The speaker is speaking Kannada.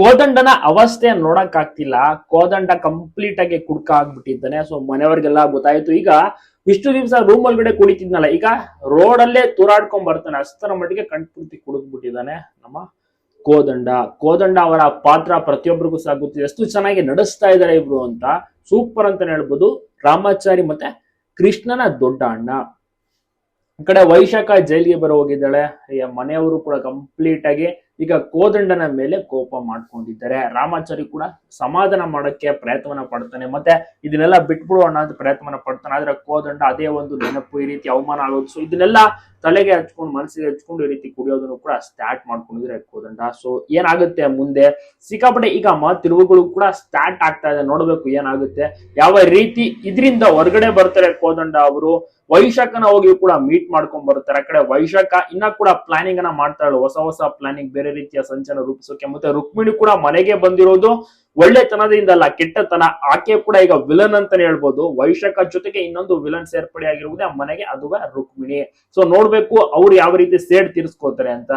ಕೋದಂಡನ ಅವಸ್ಥೆ ನೋಡಕ್ ಆಗ್ತಿಲ್ಲ. ಕೋದಂಡ ಕಂಪ್ಲೀಟ್ ಆಗಿ ಕುಡ್ಕ ಆಗ್ಬಿಟ್ಟಿದ್ದಾನೆ. ಸೊ ಮನೆಯವ್ರಿಗೆಲ್ಲ ಗೊತ್ತಾಯ್ತು. ಈಗ ಇಷ್ಟು ದಿವಸ ರೂಮ್ ಒಳಗಡೆ ಕುಡಿತಿದ್ನಲ್ಲ ಈಗ ರೋಡ್ ಅಲ್ಲೇ ತೂರಾಡ್ಕೊಂಡ್ ಬರ್ತಾನೆ. ಅಷ್ಟರ ಮಟ್ಟಿಗೆ ಕಣ್ಪೂರ್ತಿ ಕುಡಿದ್ಬಿಟ್ಟಿದ್ದಾನೆ ನಮ್ಮ ಕೋದಂಡ. ಕೋದಂಡ ಅವರ ಪಾತ್ರ ಪ್ರತಿಯೊಬ್ಬರಿಗೂ ಸಾಗುತ್ತಿದೆ ಎಷ್ಟು ಚೆನ್ನಾಗಿ ನಡೆಸ್ತಾ ಇದ್ದಾರೆ ಇಬ್ರು ಅಂತ. ಸೂಪರ್ ಅಂತಾನೆ ಹೇಳ್ಬೋದು. ರಾಮಾಚಾರಿ ಮತ್ತೆ ಕೃಷ್ಣನ ದೊಡ್ಡ ಅಣ್ಣ. ಈ ಕಡೆ ವೈಶಾಖ ಜೈಲಿಗೆ ಬರೋ ಹೋಗಿದ್ದಾಳೆ ಮನೆಯವರು ಕೂಡ ಕಂಪ್ಲೀಟ್ ಆಗಿ ಈಗ ಕೋದಂಡನ ಮೇಲೆ ಕೋಪ ಮಾಡ್ಕೊಂಡಿದ್ದಾರೆ. ರಾಮಾಚಾರಿ ಕೂಡ ಸಮಾಧಾನ ಮಾಡಕ್ಕೆ ಪ್ರಯತ್ನವನ್ನ ಪಡ್ತಾನೆ. ಮತ್ತೆ ಇದನ್ನೆಲ್ಲ ಬಿಟ್ಬಿಡೋಣ ಅಂತ ಪ್ರಯತ್ನವನ್ನ ಪಡ್ತಾನೆ. ಆದ್ರೆ ಕೋದಂಡ ಅದೇ ಒಂದು ನೆನಪು, ಈ ರೀತಿ ಅವಮಾನ ಆಗೋದು. ಸೊ ಇದನ್ನೆಲ್ಲ ತಲೆಗೆ ಹಚ್ಕೊಂಡು, ಮನಸ್ಸಿಗೆ ಹಚ್ಕೊಂಡು ಈ ರೀತಿ ಕುಡಿಯೋದನ್ನು ಕೂಡ ಸ್ಟಾರ್ಟ್ ಮಾಡ್ಕೊಂಡಿದ್ರೆ ಕೋದಂಡ ಸೊ ಏನಾಗುತ್ತೆ ಮುಂದೆ? ಸಿಕ್ಕಾಪಟ್ಟೆ ಈಗ ತಿರುವುಗಳು ಕೂಡ ಸ್ಟಾರ್ಟ್ ಆಗ್ತಾ ಇದೆ. ನೋಡ್ಬೇಕು ಏನಾಗುತ್ತೆ. ಯಾವ ರೀತಿ ಇದರಿಂದ ಹೊರಗಡೆ ಬರ್ತಾರೆ ಕೋದಂಡ ಅವರು. ವೈಶಾಖನ ಹೋಗಿ ಕೂಡ ಮೀಟ್ ಮಾಡ್ಕೊಂಡ್ ಬರ್ತಾರೆ. ಆ ಕಡೆ ವೈಶಾಖ ಇನ್ನ ಕೂಡ ಪ್ಲಾನಿಂಗ್ ಅನ್ನ ಮಾಡ್ತಾಳೆ ಹೊಸ ಹೊಸ ಪ್ಲಾನಿಂಗ್ ಬೇರೆ ರೀತಿಯ ಸಂಚನ ರೂಪಿಸೋಕೆ ಮತ್ತೆ ರುಕ್ಮಿಣಿ ಕೂಡ ಮನೆಗೆ ಬಂದಿರೋದು ಒಳ್ಳೆತನದಿಂದ ಅಲ್ಲ ಕೆಟ್ಟತನ. ಆಕೆ ಕೂಡ ಈಗ ವಿಲನ್ ಅಂತಾನೆ ಹೇಳ್ಬೋದು. ವೈಶಾಖ ಜೊತೆಗೆ ಇನ್ನೊಂದು ವಿಲನ್ ಸೇರ್ಪಡೆ ಆಗಿರುವುದೇ ಆ ಮನೆಗೆ ಅದುವೇ ರುಕ್ಮಿಣಿ. ಸೊ ನೋಡ್ಬೇಕು ಅವ್ರು ಯಾವ ರೀತಿ ಸೇಡ್ ತೀರ್ಸ್ಕೋತಾರೆ ಅಂತ.